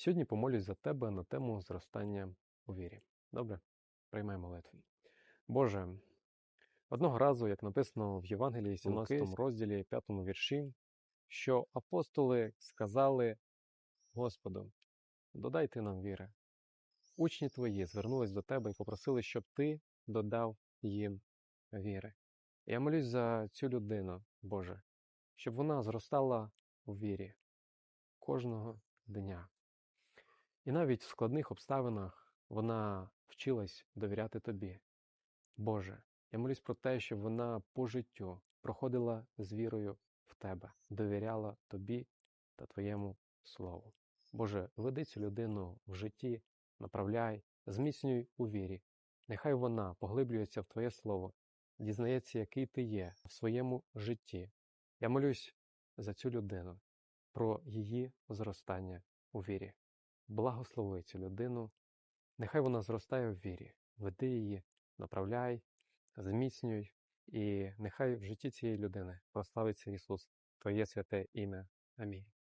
Сьогодні помолюсь за тебе на тему зростання у вірі. Добре? Приймай молитву. Боже, одного разу, як написано в Євангелії, 17 розділі, 5 вірші, що апостоли сказали Господу, додай ти нам віри. Учні твої звернулись до тебе і попросили, щоб ти додав їм віри. Я молюсь за цю людину, Боже, щоб вона зростала у вірі кожного дня. І навіть в складних обставинах вона вчилась довіряти тобі. Боже, я молюсь про те, щоб вона по життю проходила з вірою в тебе, довіряла тобі та твоєму слову. Боже, веди цю людину в житті, направляй, зміцнюй у вірі. Нехай вона поглиблюється в Твоє Слово, дізнається, який ти є в своєму житті. Я молюсь за цю людину, про її зростання у вірі. Благослови цю людину, нехай вона зростає в вірі, веди її, направляй, зміцнюй, і нехай в житті цієї людини прославиться Ісус, Твоє святе ім'я. Амінь.